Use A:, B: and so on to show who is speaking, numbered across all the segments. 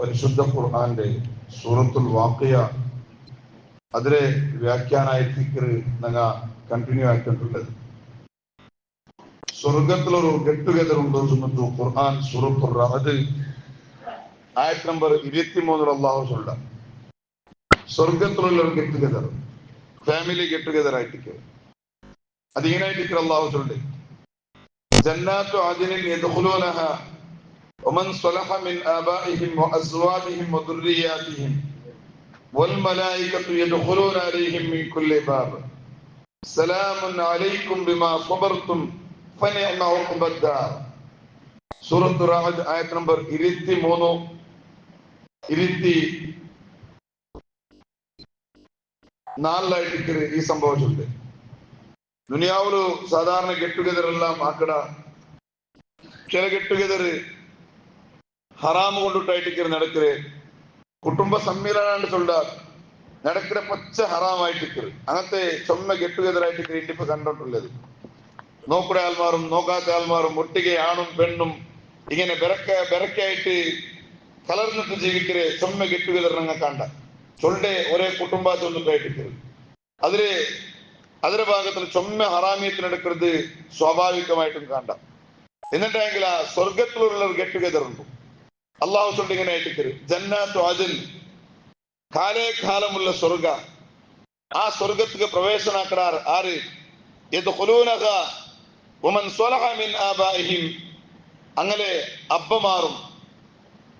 A: പരിശുദ്ധ ഖുർആാന്റെ സൂറത്തുൽ വാക്കിയ അതിലെ വ്യാഖ്യാനായ ഫിക്കർ നിങ്ങൾ കണ്ടിന്യൂ ആക്കിയിട്ടുള്ളത് സ്വർഗത്തിലൊരു ഗെറ്റ് ടുഗദർ ഉണ്ടോ സുമത്തു ഖുർആൻ സൂറത്തുൽ റഹദ് ആയത് നമ്പർ ഇരുപത്തിമൂന്നിൽ അള്ളാഹു ചൊല്ല സ്വർഗത്തിലുള്ള ഒരു get together family get together ആയിട്ടിരിക്കുക അതിങ്ങനായിട്ടിരിക്കുക അള്ളാഹു ചൊല്ലേ ജന്നാത്തു അതിനിൽ എതുഹുലോനഹ ومن صلح من آبائهم وأزواجهم وذرياتهم والملائكة يدخلون عليهم من كل باب سلام عليكم بما صبرتم فنعم عقبى الدار സൂറത്ത് റാഹദ് ആയത്ത് നമ്പർ ഇരുപത്തി മൂന്ന് ഇരുപത്തി നാലിലായിട്ട് ഈ സംഭവിച്ചിട്ടുണ്ട് ദുനിയാവില് സാധാരണ ഗെറ്റ് ടുഗദർ എല്ലാം ആക്കട ചില ഗെറ്റ് ടുഗദർ ഹറാമ് കൊണ്ടിട്ടായിട്ടിരിക്കുന്ന നടക്കര് കുടുംബ സമ്മേളനാണ്ട് സൊല്ലാർ നടക്കിട പച്ച ഹറാമായിട്ടിരിക്കല് അങ്ങനത്തെ ചൊമ്മ ഗെറ്റ് ടുഗദറായിട്ടിരിക്കൽ ഇന്നിപ്പോ കണ്ടിട്ടുള്ളത് നോക്കുന്ന ആൾമാരും നോക്കാത്ത ആൾമാരും ഒട്ടികെ ആണും പെണ്ണും ഇങ്ങനെ ബെരക്ക ബെരക്കായിട്ട് കലർന്നിട്ട് ജീവിക്കര് ചൊമ്മ ഗെറ്റ് ടുഗദർ ഞങ്ങൾ കണ്ട ചൊല്ലെ ഒരേ കുടുംബാച്ചൊന്നിട്ടായിട്ടിരിക്കല് അതില് അതിന്റെ ഭാഗത്തിൽ ചൊമ്മ ഹറാമിയത്തിനെടുക്കുന്നത് സ്വാഭാവികമായിട്ടും കണ്ട എന്നിട്ടെങ്കിൽ ആ സ്വർഗത്തിലുള്ള ഒരു ഗെറ്റ് ടുഗദർ ഉണ്ട് അള്ളാഹു சொல்றீங்கன்னு ആയിട്ട് ജന്നാത്തു അതിൻ കാലേക്കാലമുള്ള സ്വർഗ. ആ സ്വർഗത്തിക്ക് പ്രവേശനാക്കടാർ ആര്? യദ്ഖുലൂനഹ വമൻ സ്വലഹ മിൻ ആബാഇഹിം. അങ്ങനെ അബ്ബമാറും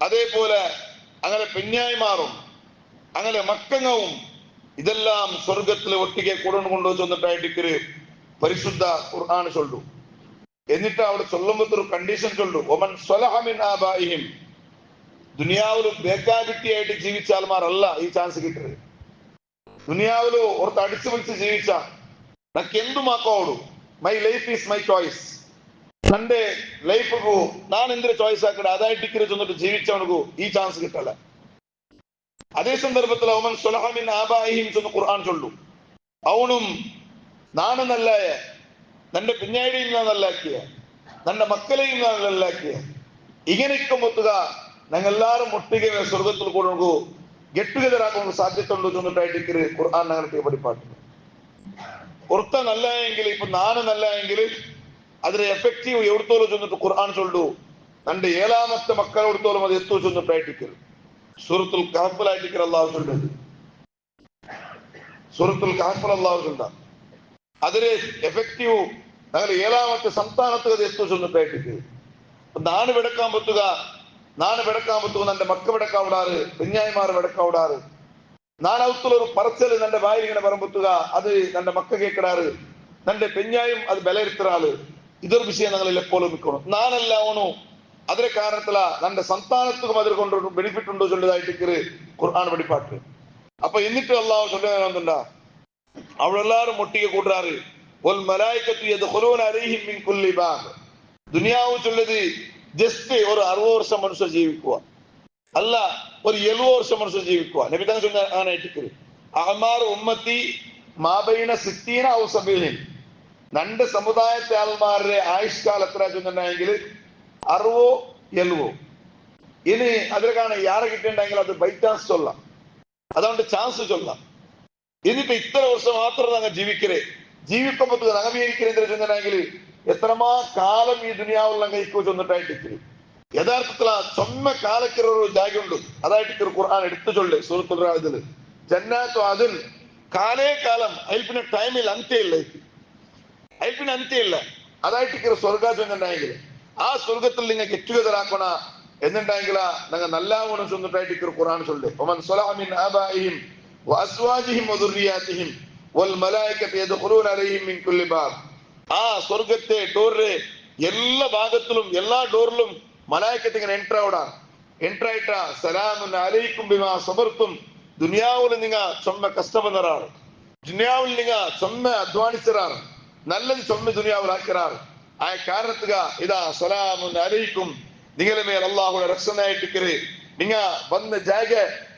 A: അതേപോലെ അങ്ങനെ പെഞ്ഞായിമാറും അങ്ങനെ മക്കങ്ങവും. ഇതെല്ലാം സ്വർഗത്തിൽ ഒട്ടിക്കെ കൂടെ കൊണ്ടുവന്നിട്ടായിട്ട് പരിശുദ്ധ ഖുർആാണ് ചൊല്ലു. എന്നിട്ട് അവിടെ ചൊല്ലുമ്പോൾ ഒരു കണ്ടീഷൻ ചൊല്ലു. ഒമൻ സ്വലഹ മിൻ ആബാഇഹിം. ದುನಿಯಾವಲು ಬೇಕಾಬಿಟ್ಟಿಯಾയിട്ട് ജീവിച്ച ആൾമാരല്ല ഈ ചാൻസ് കിട്ടരുത് ദുനിയാവിൽ ഓർത്ത് അടിച്ചു പിടിച്ച് ജീവിച്ച നക്കെന്തും ആക്കോടു my life is my choice തന്റെ ലൈഫ് നാൻ എന്തിനു ചോയ്സ് ആക്കട്ടെ അതായിട്ട് ഇക്കരെ ചെന്നിട്ട് ജീവിച്ചവനു ഈ ചാൻസ് കിട്ടല്ല. അതേ സന്ദർഭത്തിൽ അവൻ സുലഹമിൻ ആബായിഹിം ചെന്ന് ഖുർആൻ ചൊല്ലു. അവനും നാണ് നല്ലായ തന്റെ പിന്നാടിയും ഞാൻ നല്ലാക്കിയ തന്റെ മക്കളെയും ഞാൻ നല്ലാക്കിയ. ഇങ്ങനെയൊക്കെ മൊത്തുക ನಾವೆಲ್ಲರೂ ಒಟ್ಟಿಗೆ ಸ್ವರ್ಗದಲ್ಲಿ ಕೂಡ ಗೆಟ್ ಟುಗೆದರ್ ಆಗುವ ಸಾಧ್ಯತೆ ಉಂಟು ചൊല്ലിട്ടായിട്ടിരിക്കരു ഖുർആൻ ഞങ്ങൾക്ക് പഠിപ്പാട്ട് ഒരുത്ത നല്ല എങ്കിൽ ഇപ്പൊ നാന് നല്ല എങ്കിൽ അതിന് എഫക്റ്റീവ് എവിടത്തോളം ചെന്നിട്ട് ഖുർആൻ ചൊല്ലു തന്റെ ഏഴാമത്തെ മക്കളെവിടത്തോളം അത് എത്തു ചെന്നിട്ടായിട്ടിരിക്കരു സൂറത്തുൽ കഹഫിലായിട്ടിരിക്കൽ അള്ളാഹു ചൊല്ലത് സൂറത്തുൽ കഹഫിൽ അള്ളാഹു ചൊല്ലാം അതിന് എഫക്റ്റീവ് ഞങ്ങൾ ഏഴാമത്തെ സംസ്ഥാനത്ത് അത് എത്തു ചെന്നിട്ടായിട്ടിരിക്കരു നാണ് വെടുക്കാൻ പറ്റുക ನಾನು ಬೆಡಕಾಮತ್ತು ನನ್ನ ಮಕ್ಕ ಬೆಡಕಾವಿಡಾರು ಬೆನ್ಯಾಯಮಾರು ಬೆಡಕಾವಿಡಾರು ನಾನು ಅವತ್ತಲ ഒരു പറച്ചൽ ನನ್ನ വായിലിങ്ങനെ പറമ്പത്തുക അത് ನನ್ನ മക്ക കേൾക്കടാറ് ನನ್ನ പെഞ്ഞായും അത് ബലയിരുത്തറാള് ഇതൊരു വിഷയം ഞങ്ങളിൽ എപ്പോഴും നിൽക്കണം നാനല്ല ഓണു അതിലെ കാരണത്തില നമ്മുടെ സന്താനത്തുക്കും അതിൽ കൊണ്ട് ബെനിഫിറ്റ് ഉണ്ടോ ചൊല്ലതായിട്ട് ഖുർആൻ വെടിപ്പാട്ട് അപ്പൊ എന്നിട്ട് അള്ളാഹു ചൊല്ലുന്നുണ്ടാ അവിടെ എല്ലാവരും മുട്ടിയെ കൂട്ടാറ് ഒൽ മലായിക്കത്ത് ദുനിയാവ് ചൊല്ലത് ജസ്റ്റ് ഒരു അറുപത് വർഷം മനുഷ്യർ ജീവിക്കുക അല്ല ഒരു എഴുപത് വർഷം മനുഷ്യർ ജീവിക്കുക നബിതാൻ ചൊന്ന അങ്ങനെ ഇട്ടിക്കര് അഹമാർ ഉമ്മത്തി മാബൈന സിത്തീന ഔ സബീലിൻ രണ്ട് സമുദായത്തെ ആൾമാരുടെ ആയുഷ്കാലം എത്ര ചൊന്നുണ്ടെങ്കിൽ അറുവോ എഴുവോ ഇനി അതിലേക്കാണ് യാറെ കിട്ടിയിട്ടുണ്ടെങ്കിൽ അത് ബൈ ചാൻസ് ചൊല്ലാം. അതുകൊണ്ട് ചാൻസ് ചൊല്ലാം. ഇനിയിപ്പോ ഇത്ര വർഷം മാത്രം ജീവിക്കരേ ജീവിക്കുമ്പോൾ ജീവിക്കരുത് ചെന്നിട്ടുണ്ടെങ്കിൽ എത്രമാ കാലം ഈ ദുനിയാവുള്ള കൈക്കോ ചെന്നിട്ടായിട്ട് യഥാർത്ഥത്തിൽ ആ ചൊമ്മ കാലക്കിറൊരു ജാഗുണ്ട് അതായിട്ട് ഖുർആൻ എടുത്തു ചൊല്ല് സൂറത്തുൽ ഇതില് ജന്നാത്തു അതിൽ കാലേ കാലം അതിൽ പിന്നെ ടൈമിൽ അന്ത്യമില്ല അതിൽ പിന്നെ അന്ത്യമില്ല അതായിട്ട് സ്വർഗ ചെന്നുണ്ടെങ്കിൽ ആ സ്വർഗത്തിൽ നിങ്ങൾ ഗെറ്റ് ടുഗദർ ആക്കണ എന്നുണ്ടെങ്കിൽ നിങ്ങൾ നല്ല ഗുണം ചെന്നിട്ടായിട്ട് ഖുർആൻ ചൊല്ല് ഒമൻ സ്വലാമിൻ ആബായിഹിം വഅസ്വാജിഹിം വദുർരിയാതിഹിം വൽ മലായികത യദ്ഖുലൂന അലൈഹിം മിൻ കുല്ലി ബാബ് ആ സ്വർഗത്തെ ഡോറിലെ എല്ലാ ഭാഗത്തിലും എല്ലാ ഡോറിലും മലായിക്കത്ത് ഇങ്ങനെ എൻട്ര ആവിടാ എൻട്ര ആയിട്ട സലാമുൻ അലൈക്കും ബിമാ സബർത്തും ദുനിയാവിൽ നിങ്ങ ചൊമ്മ കഷ്ടമെന്നറാണ് ദുനിയാവിൽ നിങ്ങ ചൊമ്മ അധ്വാനിച്ചറാണ് നല്ലത് ചൊമ്മ ദുനിയാവിൽ ആക്കിറാറ് ആ കാരണത്തുക ഇതാ സലാമുൻ അലൈക്കും നിങ്ങളെ മേൽ അള്ളാഹുടെ രക്ഷനായിട്ടിക്കര് നിങ്ങ വന്ന ജാഗ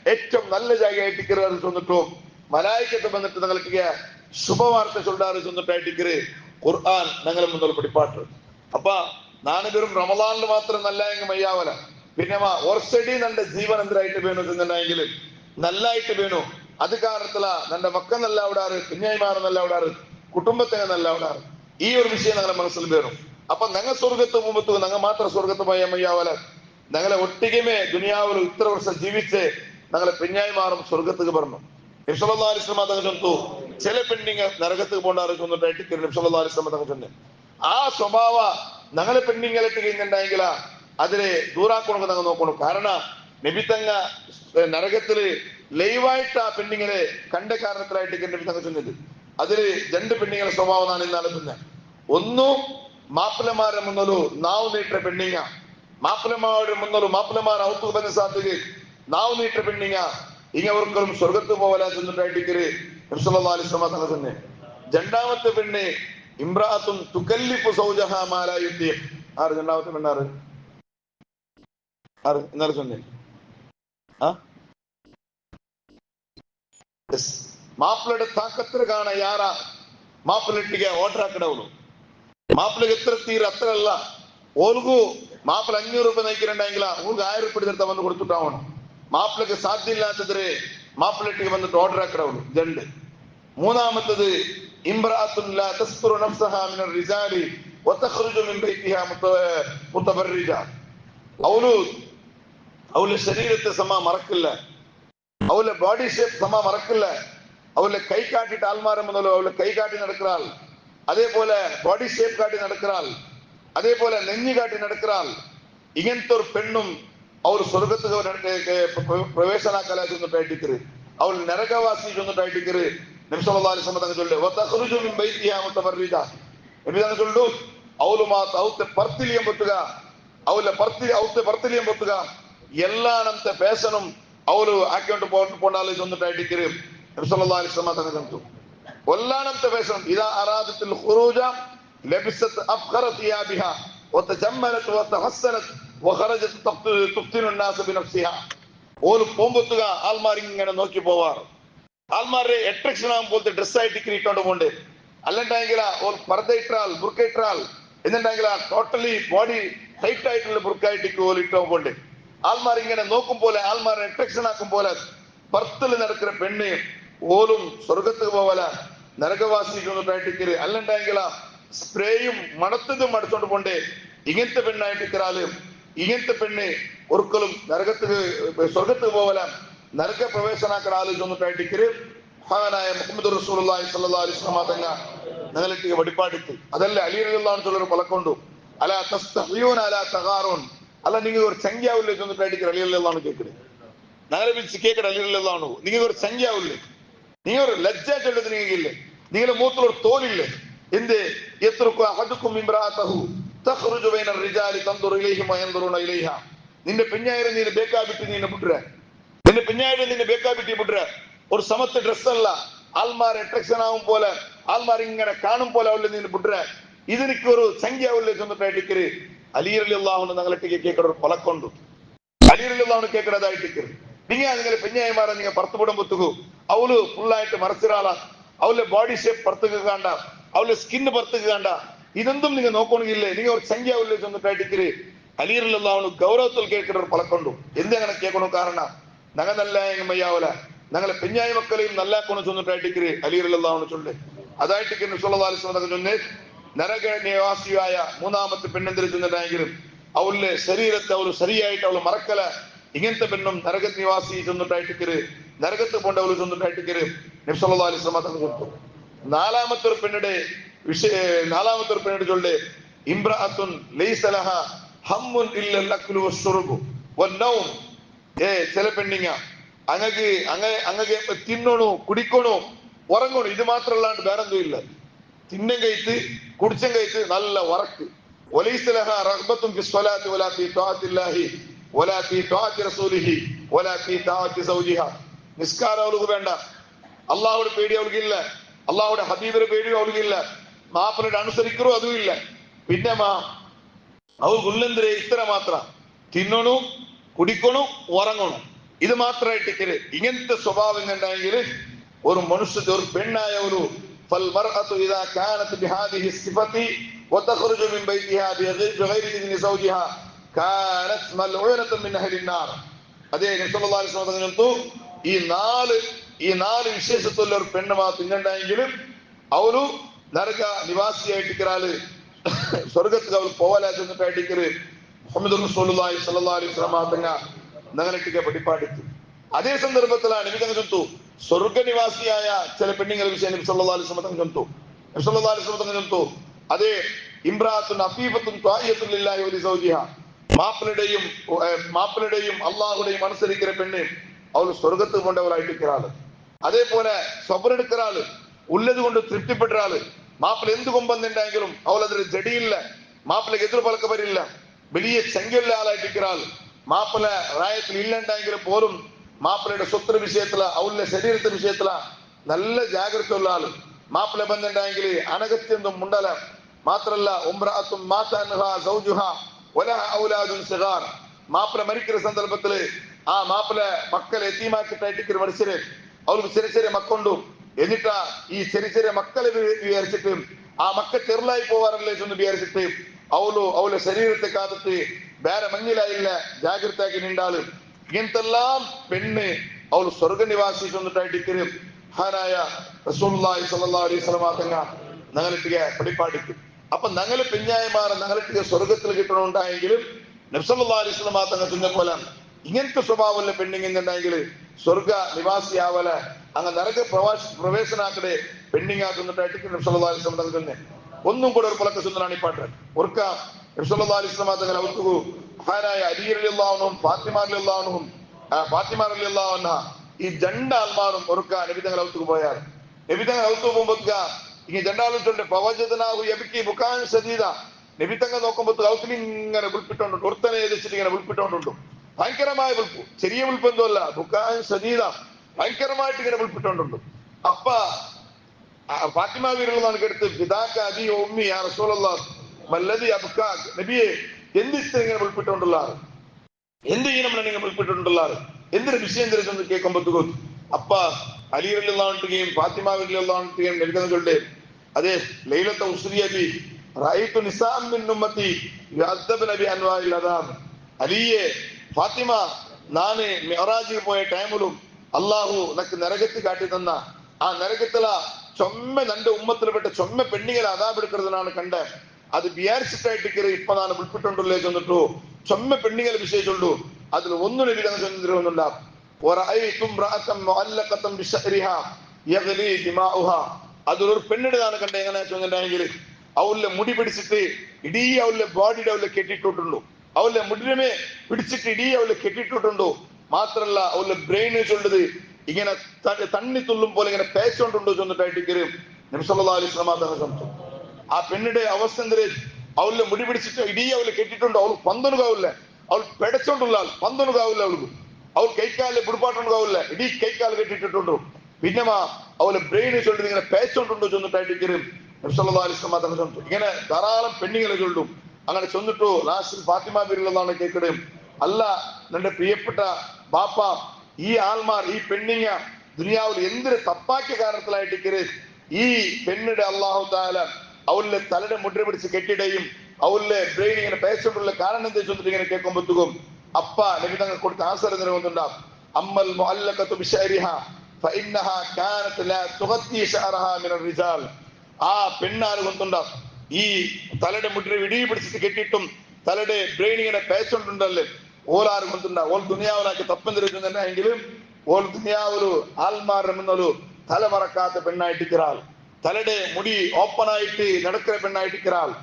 A: ഏറ്റവും നല്ല ജാഗ ആയിട്ടിക്കര് അത് ചൊന്നിട്ടു മലായിക്കത്ത് വന്നിട്ട് നിങ്ങൾക്ക് ശുഭവാർത്ത ചൊല്ലാറ് ചൊന്നിട്ടായിട്ടിക്കര് ഖുർആൻ ഞങ്ങളെ മുന്നിൽ പിടിപ്പാട്ട്. അപ്പൊ ನಾನು റമദാനിൽ മാത്രം നല്ല എങ്കിൽ മയ്യാവല. പിന്നെ ഓർസടി നന്റെ ജീവൻ എന്തരായിട്ട് വേണു തിന്നുണ്ടെങ്കിൽ നല്ലായിട്ട് വേണു. അത് കാരണത്തില നന്റെ മക്ക നല്ല വിടാറ് കുഞ്ഞായിമാർ നല്ല വിടാറ് കുടുംബത്തെ നല്ല വിടാറ് ഈ ഒരു വിഷയം ഞങ്ങളെ മനസ്സിൽ വേണം. അപ്പൊ ഞങ്ങൾ സ്വർഗത്ത് മുമ്പത്ത് ഞങ്ങൾ മാത്രം സ്വർഗത്ത് പോയ മയ്യാവല. ഞങ്ങളെ ഒട്ടികമേ ദുനിയാവിൽ ഇത്ര വർഷം ജീവിച്ച് ഞങ്ങളെ പെഞ്ഞായിമാറും സ്വർഗത്തേക്ക് പറഞ്ഞു നിഷമല്ലാസ്ലമ തങ്ങൾ ചൊന്നു ചില പെണ്ണിങ് നരകത്തിൽ പോകേണ്ടവർക്ക് ഒന്നുണ്ടായിട്ട് തിരുനിമിഷം തന്നെ ആ സ്വഭാവ ഞങ്ങളെ പെണ്ണിങ്ങളെട്ട് കഴിഞ്ഞിട്ടുണ്ടെങ്കിൽ അതിനെ ദൂരാക്കണമെന്ന് ഞങ്ങൾ നോക്കണം. കാരണം നബിത്തങ്ങ നരകത്തിൽ ലൈവായിട്ട് ആ പെണ്ണിങ്ങളെ കണ്ട കാരണത്തിലായിട്ട് നബിത്തങ്ങ ചെന്നില്ല അതിൽ രണ്ട് പെണ്ണിങ്ങളെ സ്വഭാവമാണ് ഇന്ന് ആലോചിക്കുന്നത് ഒന്നു മാപ്പിളമാരെ മുന്നലു നാവ് നീട്ട പെണ്ണിങ്ങ. മാപ്പിളമാരുടെ മുന്നലു മാപ്പിളമാർ ഔത്തു ബന്ധ സാധ്യത നാവ് നീട്ട പെണ്ണിങ്ങ. ഇങ്ങവർക്കും സ്വർഗത്ത് പോവലാ ചെന്നിട്ടായിട്ടിക്കര് തന്നെ രണ്ടാമത്തെ പെണ്ണ് ഇമ്രാത്തും തുകല്ലിപ്പു സൗജഹ മാലായുദ്ദീം ആറ് രണ്ടാമത്തെ പെണ്ണ് ആറ് ആറ് എന്നാലും സൊന്നെ ആ? മാപ്പിളയുടെ ತಾಕತ್ರ ಕಾಣ ಯಾರ ಮಾಪ್ಲಟ್ಟಿಗೆ ಓಟರ್ ಹಾಕಿಡವನು ಮಾಪ್ಲಿಗೆ ಎತ್ತರ ತೀರ ಹತ್ರ ಅಲ್ಲ ಓಲ್ಗೂ ಮಾಪ್ಲ ಅನ್ಯೂರು ರೂಪಾಯಿ ನೈಕಿರಂಡಾಗಿಲ್ಲ ಊರ್ಗೆ ಆಯ್ರು ಪಡಿದಿರ್ತ ಬಂದು ಕೊಡ್ತುಟ್ಟ ಅವನು ಮಾಪ್ಲಕ್ಕೆ ಸಾಧ್ಯ ಇಲ್ಲ ಅಂತಂದ್ರೆ ಮಾಪ್ಲಟ್ಟಿಗೆ ಬಂದು ಆರ್ಡರ್ ಹಾಕಿಡವನು ಜಂಡೆ മൂന്നാമത്തത് അവളുടെ ശരീരത്തെ സമാ മറക്കില്ല അവളുടെ ബോഡി ഷേപ്പ് സമാ മറക്കില്ല അവളുടെ കൈ കാട്ടിട്ട് ആൽമാരം മുതലോ അവളുടെ കൈ കാട്ടി നടക്കിറാൾ അതേപോലെ ബോഡി ഷേപ്പ് കാട്ടി നടക്കിറാൾ അതേപോലെ നെഞ്ഞു കാട്ടി നടക്കിറാൾ ഇങ്ങനത്തെ ഒരു പെണ്ണും അവർ സ്വർഗത്തിൽ പ്രവേശനാക്കലാക്കി ഒന്നിട്ടായിട്ടിക്കറ് അവൾ നരകവാസിക്ക് ഒന്നിട്ടായിട്ടിക്കറ് നബി സല്ലല്ലാഹു അലൈഹി വസല്ലം മിൻ ബൈതിഹാ സല്ലല്ലാഹു അലൈഹി വസല്ലം ഇദാ ഖുറൂജ ലബിസത് നോക്കി പോവാറ്. ആൾമാരെ അട്രാക്ഷൻ ആകുമ്പോഴത്തെ ഡ്രസ് ആയിട്ട് ഇട്ടോണ്ട് പോണ്ട് അല്ലണ്ടെങ്കിൽ ഓൾ പർദ്ദ ഇട്ടാൽ ബുർക്ക ഇട്ടാൽ എന്നുണ്ടെങ്കിൽ ടോട്ടലി ബോഡി ടൈറ്റ് ആയിട്ടുള്ള ബുർക്കായിട്ട് ഓല് ഇട്ടോ പോണ്ട് ആൾമാർ ഇങ്ങനെ നോക്കും പോലെ ആൾമാരെ അട്രാക്ഷൻ ആക്കും പോലെ പർത്തിൽ നടക്കുന്ന പെണ്ണ് ഓലും സ്വർഗത്ത് പോവല നരകവാസിക്കൊന്നിട്ടായിട്ട് അല്ലണ്ടെങ്കിൽ സ്പ്രേയും മണത്തതും അടുത്തോണ്ട് പോണ്ടേ ഇങ്ങനത്തെ പെണ്ണായിട്ട് ഇക്കറാല് ഇങ്ങനത്തെ പെണ്ണ് ഒരിക്കലും നരകത്തിന് സ്വർഗത്തിന് പോവലാം നരക പ്രവേശനാക്കാൻ ആലോചിച്ചൊന്നിട്ടായിട്ടിക്കര് മഹാനായ മുഹമ്മദ് റസൂലി സല്ലാ അലിസ്ലാം തങ്ങ ഞങ്ങൾക്ക് വെടിപ്പാടിത്തു അതല്ല അലി അലിയുള്ള ഒരു പലക്കൊണ്ടു. അല തസ്തഹ്യൂൻ അല തകാറൂൻ അല്ല നിങ്ങൾ ഒരു സംഖ്യാവില്ലേ ചെന്നിട്ടായിട്ട് അലി അല്ലാണ് കേൾക്കുന്നത് ഞങ്ങളെ വിളിച്ച് കേൾക്കട അലി അല്ലാണോ നിങ്ങൾ ഒരു സംഖ്യാവില്ലേ നിങ്ങൾ ഒരു ലജ്ജ ചെല്ലത് നീങ്ങില്ലേ നിങ്ങളുടെ മൂത്തിലൊരു തോലില്ലേ? എന്ത്? എത്രക്കും അഹദുക്കും ഇമ്രാത്തഹു തഹ്റുജുബൈന റിജാലി തന്തുറ ഇലൈഹിമ യന്തുറുന ഇലൈഹ. നിന്റെ പെഞ്ഞായിരം നീ ബേക്കാ വിട്ട് നീ എന്നെ ഇതിന് പിന്നായിട്ട് ബേക്കാ ബേക്കാബിറ്റി ಬಿಟ್ರೆ ഒരു സമത്ത് ഡ്രസ്സ് അല്ല ആൾമാർ അട്രാക്ഷൻ ആവും പോലെ ആൽമാർ ഇങ്ങനെ കാണും പോലെ അവല്ല നിന്ന് ಬಿಟ್ರೆ ഇതിനൊക്കെ ഒരു സംഖ്യ അവളെ ചൊന്നതായിട്ടിക്കര് അലി അലി അള്ളാഹുന് ഞങ്ങളെട്ടിക്ക് കേക്കട ഒരു പലകൊണ്ട് അലി അലി അള്ളാഹുന് കേക്കടതായിട്ടിക്കര് നിങ്ങൾ നിങ്ങളെ പെഞ്ഞായിമാരെ നിങ്ങൾ പുറത്തുപെടുമ്പോത്തുകു അവൾ ഫുള്ളായിട്ട് മറച്ചിരാള അവളുടെ ബോഡി ഷേപ്പ് പുറത്തേക്ക് കാണ്ട. അവളുടെ സ്കിന്ന് പുറത്തേക്ക് കാണ്ട. ഇതെന്തും നിങ്ങൾ നോക്കണമെങ്കിലേ നിങ്ങൾ ഒരു സംഖ്യ ഉള്ള ചൊന്നിട്ടായിട്ടിക്കര് അലീറിലുള്ള അവന് ഗൗരവത്തിൽ കേൾക്കുന്ന ഒരു പലകൊണ്ട് എന്ത് അങ്ങനെ കേൾക്കണോ കാരണം? ഞങ്ങൾ നല്ല മയ്യാവല. ഞങ്ങളെ പെഞ്ഞായി മക്കളെയും നല്ലാക്കണം ചെന്നിട്ടായിട്ട് അലി അള്ളാഹുന്ന് ചൊല്ലേ. അതായിട്ട് സുല്ലാസ്ലം ചൊന്നെ നരക നിവാസിയായ മൂന്നാമത്തെ പെണ്ണെന്തിരി ചെന്നിട്ടായെങ്കിലും അവളുടെ ശരീരത്തെ അവൾ ശരിയായിട്ട് അവൾ മറക്കല. ഇങ്ങനത്തെ പെണ്ണും നരക നിവാസി ചെന്നിട്ടായിട്ടിക്കര് നരകത്ത് പോണ്ട അവൾ ചെന്നിട്ടായിട്ടിക്കര് നബ്സല്ലാ അലിസ്ലാമ തങ്ങൾ കൊടുത്തു. നാലാമത്തെ ഒരു പെണ്ണിടെ വിഷയ നാലാമത്തെ ഒരു പെണ്ണിടെ ചൊല്ലേ ഇംബ്രാത്തുൻ ലൈസലഹ ഹമ്മുൻ ഇല്ല അക്ലു വസ്സുറുബു ഏ ചില പെണ്ണിങ്ങ അങ്ങക്ക് അങ്ങ അങ്ങക്ക് തിന്നണു കുടിക്കണു ഉറങ്ങണു ഇത് മാത്രമല്ലാണ്ട് വേറെന്തും ഇല്ല തിന്നം കഴിച്ച് കുടിച്ചം കഴിച്ച് നല്ല ഉറക്ക് ഒലൈസലഹ റഹ്ബത്തും ഫി സ്വലാത്തി വലാ ഫി ത്വാഅത്തില്ലാഹി വലാ ഫി ത്വാഅത്തി റസൂലിഹി വലാ ഫി ത്വാഅത്തി സൗജിഹ നിസ്കാരം അവൾക്ക് വേണ്ട അള്ളാഹുടെ പേടി അവൾക്കില്ല അള്ളാഹുടെ ഹബീബിന്റെ പേടി അവൾക്കില്ല മാപ്പനോട് അനുസരിക്കറോ അതും ഇല്ല പിന്നെ മാ അവൾ ഉള്ളെന്തിരെ ഇത്ര മാത്ര തിന്നണു കുടിക്കണു ഉറങ്ങണു. ഇത് മാത്രമായിട്ട് ഇങ്ങനത്തെ സ്വഭാവം കണ്ടെങ്കിൽ ഒരു മനുഷ്യ ഒരു പെണ്ണായ ഒരു അലൈഹി ഈ നാല് ഈ നാല് വിശേഷത്തുള്ള ഒരു പെണ്ണ് മാ അവരു നരക നിവാസിയായിട്ടിക്കറാൽ സ്വർഗത്തിൽ അവൾ പോവാലാച്ചൊന്നിട്ടായിട്ടിക്കര് മുഹമ്മദ് റസൂലുള്ളാഹി സ്വല്ലല്ലാഹു അലൈഹി വസല്ലം തങ്ങ നഗരട്ടിക്ക് പിടിപാടിത്തു അതേ സന്ദർഭത്തിലാണ് ನಬಿ ತಂಗ ಚಂತು ಸ್ವರ್ಗ ചില പെണ്ണുങ്ങളെ വിഷയം നബി സല്ലല്ലാഹു അലൈഹി വസല്ലം ചന്തു നബി സല്ലല്ലാഹു അലൈഹി വസല്ലം ചന്തു അതേ ഇംറാത്തുൻ അഫീഫത്തുൻ ത്വായിയത്തുൻ ലില്ലാഹി വലി സൗജിഹ. മാപ്പിളുടെയും മാപ്പിളുടെയും അള്ളാഹുടെയും അനുസരിക്കുന്ന പെണ്ണ് അവൾ സ്വർഗത്ത് കൊണ്ടവളായിട്ടിരിക്കുന്ന ആൾ അതേപോലെ സ്വപ്നെടുക്കുന്ന ആൾ ഉള്ളത് കൊണ്ട് തൃപ്തിപ്പെട്ട മാപ്പിള എന്ത് കൊമ്പന്നുണ്ടെങ്കിലും അവൾ അതിൽ ജടിയില്ല. മാപ്പിളക്ക് എതിർ പലക്കവരില്ല வெளியே செங்கல்ல ஆளாட்டிக்கிறாள் மாப்பிள்ள ராயத்தில் இல்லைண்டாங்கிற போரும் மாப்பிள்ளையோட சொத்து விஷயத்துல அவளுடைய சரீரத்து விஷயத்துல நல்ல ஜாகிரత உள்ளாள் மாப்பிள்ளை ಬಂದಂಡಾಂಗಿಲಿ ಅನಗತ್ಯೊಂದು ಮುಂಡಲ മാത്രല്ല ഉംറഅത്തും മാതാനഹ സൗജുഹ വലഹ ഔലാദുൻ സിഗാർ മാപ്പിള മരിക്കുന്ന സന്ദർഭത്തിൽ ആ മാപ്പിള മക്കളെ എത്തിമാക്കിട്ടയറ്റിക്കുന്ന മനുഷ്യര് അവർക്ക് ചെറിയ ചെറിയ മക്കളുണ്ടും എന്നിട്ടാ ഈ ചെറിയ ചെറിയ മക്കളെ വിചാരിച്ചിട്ട് ആ മക്കൾ ചെറുതായി പോവാറല്ലേ എന്ന് വിചാരിച്ചിട്ട് ಅವಳು ಅವಳ ಶರೀರத்தை காத்துட்டு ಬೇರೆ ಮಂಗಿಲ ಇಲ್ಲ ಜಾಗೃತಿಯಾಗಿ ನಿಂಡಾಳು ಇಂತೆல்லாம் பெண்ணு ಅವಳು ಸ್ವರ್ಗ ನಿವಾಸಿ ಸಂದಿಟ್ಟಿಕ್ಕಿರು ಹಾರಾಯ റസൂലുള്ളാഹി സ്വല്ലല്ലാഹു അലൈഹി വസല്ലം തങ്ങ ഞങ്ങളിട്ടിയെ പഠിപ്പാടിക്കും അപ്പൊ ഞങ്ങൾ പിഞ്ഞായമാർ ഞങ്ങളിട്ടിയെ സ്വർഗത്തിൽ കിട്ടണമുണ്ടായെങ്കിലും നബ്സല്ലാ അലൈഹി സ്വലം തങ്ങ തുന്ന പോലെ ഇങ്ങനത്തെ സ്വഭാവമുള്ള പെണ്ണിങ്ങുന്നുണ്ടെങ്കിൽ സ്വർഗ നിവാസിയാവല. അങ്ങ് നരക പ്രവാസ പ്രവേശനാക്കടെ പെണ്ണിങ്ങാക്കുന്നുണ്ടായിട്ട് നബ്സല്ലാ അലൈഹി തങ്ങ തന്നെ ഒന്നും കൂടെ ഒരു പുലക്ക സുന്ദരാണ് ഈ പാട്ട്. ഓർക്കാം തങ്ങൾ അവർക്ക് ഹാനായ അലിയറിയുള്ളവനും ഫാത്തിമാറിലുള്ളവനും ഫാത്തിമാറിലുള്ളവന്ന ഈ ജണ്ട ആൽമാറും ഒറുക്ക നബിതങ്ങൾ ഈ ജണ്ടാളുണ്ട് പവജതനാഹു എബിക്ക് ബുക്കാൻ സജീത നബിത്തങ്ങൾ നോക്കുമ്പോൾ ഔത്തിൽ ഇങ്ങനെ വിളിപ്പിട്ടോണ്ടുണ്ട് ഒരുത്തനെ എതിച്ചിട്ട് ഇങ്ങനെ വിളിപ്പിട്ടോണ്ടുണ്ട് ഭയങ്കരമായ വിളിപ്പ് ചെറിയ വിളിപ്പ് എന്തല്ല ബുക്കാൻ സജീത ഭയങ്കരമായിട്ട് ഇങ്ങനെ വിളിപ്പിട്ടോണ്ടുണ്ട് അപ്പ ആ ഫാത്തിമ വീരുള്ളതാണ് കേട്ടത് പിതാക്ക അതി ഉമ്മി ആ റസൂലുള്ള മല്ലതി അബ്കാക് നബിയെ എന്തിത്ര ഇങ്ങനെ വിളിപ്പിട്ടോണ്ടുള്ള എന്ത് ചെയ്യണം നിങ്ങൾ ഉൾപ്പെട്ടിട്ടുള്ളത് എന്തൊരു വിഷയം തിരിച്ചെന്ന് കേൾക്കുമ്പോൾ അപ്പ അലിയിലുള്ളതാണെങ്കിലും ഫാത്തിമ വീട്ടിലുള്ളതാണെങ്കിലും നൽകുന്നതുകൊണ്ട് അതെ ലൈലത്തെ ഉസ്രിയബി റൈത്തു നിസാം മിൻ ഉമ്മത്തി യുഅദ്ദബ് നബി അൻവാഇൽ അദാം അലിയെ ഫാത്തിമ നാന് മിഅറാജിൽ പോയ ടൈമിലും അള്ളാഹു നക്ക് നരകത്ത് കാട്ടി തന്ന ആ നരകത്തില ചൊമ്മ തന്റെ ഉമ്മത്തിൽപ്പെട്ട ചൊമ്മ പെണ്ണികളെ അതാപെടുക്കുന്നതാണ് കണ്ട് അത് വിചാരിച്ചിട്ടായിട്ട് ഇപ്പൊ നാളെ ഉൾപ്പെട്ടുണ്ടല്ലേ ചെന്നിട്ടു. ചൊമ്മ പെണ്ണികളെ വിശേഷിച്ചുള്ളൂ അതിൽ ഒന്നും ലഭിക്കുന്ന ചെന്നിരുന്നുണ്ട അതിലൊരു പെണ്ണിടാണ് കണ്ട എങ്ങനെ ചെന്നിട്ടുണ്ടെങ്കിൽ അവളുടെ മുടി പിടിച്ചിട്ട് ഇടീ അവളുടെ ബോഡിയുടെ അവളെ കെട്ടിയിട്ടുണ്ടു. അവളുടെ മുടിമേ പിടിച്ചിട്ട് ഇടീ അവളെ കെട്ടിയിട്ടുണ്ടു. മാത്രല്ല അവളുടെ ബ്രെയിൻ ചൊല്ലത് ഇങ്ങനെ തണ്ണി തുള്ളും പോലെ ഇങ്ങനെ പേച്ചോണ്ടുണ്ടോ ചെന്നിട്ടായിട്ട് നബ്സല്ലാ അലൈഹി സ്വലാം സംശയം ആ പെണ്ണിന്റെ അവസ്ഥ അവളുടെ മുടി പിടിച്ചിട്ട് ഇടി അവൾ കെട്ടിട്ടുണ്ട് അവൾ പന്തനുകാവില്ല അവൾ പെടച്ചോണ്ടുള്ള ആൾ. പന്തനുകാവില്ല അവൾക്ക്. അവൾ കൈക്കാലിലെ പിടിപ്പാട്ടുണ്ടാവില്ല ഇടി കൈക്കാൽ കെട്ടിട്ടിട്ടുണ്ടോ പിന്നെ അവൾ ബ്രെയിൻ ചൊല്ലി ഇങ്ങനെ പേച്ചോണ്ടുണ്ടോ ചെന്നിട്ടായിട്ട് നബ്സല്ലാസ്ലാം തന്നെ ചൊന്നു ഇങ്ങനെ ധാരാളം പെണ്ണുങ്ങളെ ചൊല്ലും. അങ്ങനെ ചെന്നിട്ടു ലാസ്റ്റിൽ ഫാത്തിമ പേരിലെന്നാണ് കേൾക്കടും അല്ല നിന്റെ പ്രിയപ്പെട്ട ബാപ്പ ഈ ആൾമാർ ഈ പെണ്ണിങ്ങ ദുനിയാവിൽ എന്തൊരു തപ്പാക്കിയ കാരണത്തിലായിട്ട് ഈ പെണ്ണിടെ അള്ളാഹു താല അവളിലെ തലയുടെ മുദ്ര പിടിച്ച് കെട്ടിടയും അവളിലെ ബ്രെയിൻ ഇങ്ങനെ പേശോണ്ടുള്ള കാരണം എന്താ ചൊന്നിട്ട് ഇങ്ങനെ കേൾക്കുമ്പോഴത്തേക്കും അപ്പ നബി കൊടുത്ത ആസരം നിലകൊണ്ടുണ്ടാവും അമ്മൽ മുഅല്ലഖത്തു ബിശഅരിഹ ഫഇന്നഹ കാനത് ലാ തുഗത്തി ശഅറഹ മിനർ റിജാൽ. ആ പെണ്ണാര് കൊണ്ടുണ്ടാവും ഈ തലയുടെ മുദ്ര ഇടി പിടിച്ചിട്ട് കെട്ടിയിട്ടും തലയുടെ ബ്രെയിൻ ഇങ്ങനെ ಓಲಾರ್ಗುಂಟುಂಡ ಓಲ್ ದುನಿಯಾವಲಾಕೆ ತಪ್ಪಂದಿರುತ್ತಂದ್ರೆ ಹೆಂಗಿಲು ಓಲ್ ದುನಿಯಾವಲು ಆಲ್ಮಾರಮ್ಮನಲು தலை மறக்காத பெண்ணாயிட்டு இருக்கிறாள் தலடே முடி ஓப்பன் ஆயிட்டு நடக்கிற பெண்ணாயிட்டு இருக்கிறாள்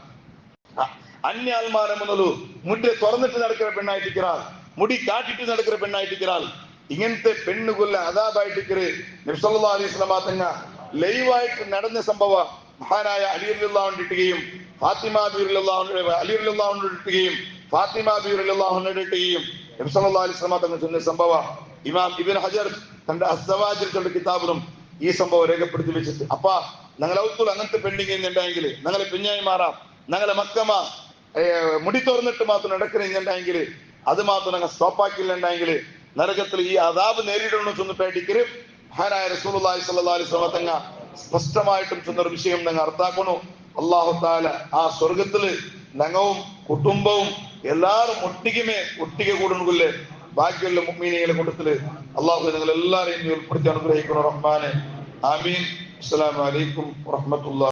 A: அந்நிய ஆல்மாரமனலு முடியை திறந்துட்டு நடக்கிற பெண்ணாயிட்டு இருக்கிறாள் முடி காட்டிட்டு நடக்கிற பெண்ணாயிட்டு இருக்கிறாள் ഇങ്ങനത്തെ പെണ്ണുകൊല്ല അതാബായിട്ട് നബ്സല്ലാ അലൈഹിസ്ലാം തങ്ങ ലൈവായിട്ട് നടന്ന സംഭവം മഹാനായ അലിയുല്ലാണ്ടിട്ടുകയും ഫാത്തിമ അലിയുല്ലാണ്ടിട്ടുകയും ഫാത്തിമ ബീറുള്ളാണ്ടിട്ടുകയും നബ്സല്ലാ അലൈഹി സ്വലാമ തങ്ങൾ ചെന്ന സംഭവം ഇമാം ഇബിൻ ഹജർ തന്റെ അസ്തവാജിലുള്ള കിതാബിലും ഈ സംഭവം രേഖപ്പെടുത്തി വെച്ചിട്ട് അപ്പ ഞങ്ങൾ ഔത്തുൽ അങ്ങനത്തെ പെണ്ഡിങ് എന്നുണ്ടെങ്കിൽ ഞങ്ങളെ പിഞ്ഞായി മാറാം. ഞങ്ങളെ മക്കമ മുടി തുറന്നിട്ട് മാത്രം നടക്കുന്നുണ്ടെങ്കിൽ അത് മാത്രം ഞങ്ങൾ സ്റ്റോപ്പാക്കില്ലുണ്ടെങ്കിൽ നരകത്തിൽ ഈ അതാബ് നേരിടണം ചെന്നിട്ടായിട്ട് മഹാനായ റസൂലി വസല്ലം തങ്ങ സ്പഷ്ടമായിട്ടും ചെന്നൊരു വിഷയം ഞങ്ങൾ അർത്ഥാക്കണു അള്ളാഹു താല ആ സ്വർഗത്തിൽ ഞങ്ങളും കുടുംബവും എല്ലാരും ഒട്ടിക്കുമേ ஒட்டிக்க கூடனுக்குள்ள ബാക്കിയുള്ള മുമ്മീനീകളെ കൂട്ടത്തിൽ അള്ളാഹു നിങ്ങൾ എല്ലാവരെയും ഉൾപ്പെടുത്തി അനുഗ്രഹിക്കണം റഹ്മാനെ. ആമീൻ. അസ്സലാമലൈക്കും വറഹമത്തുള്ള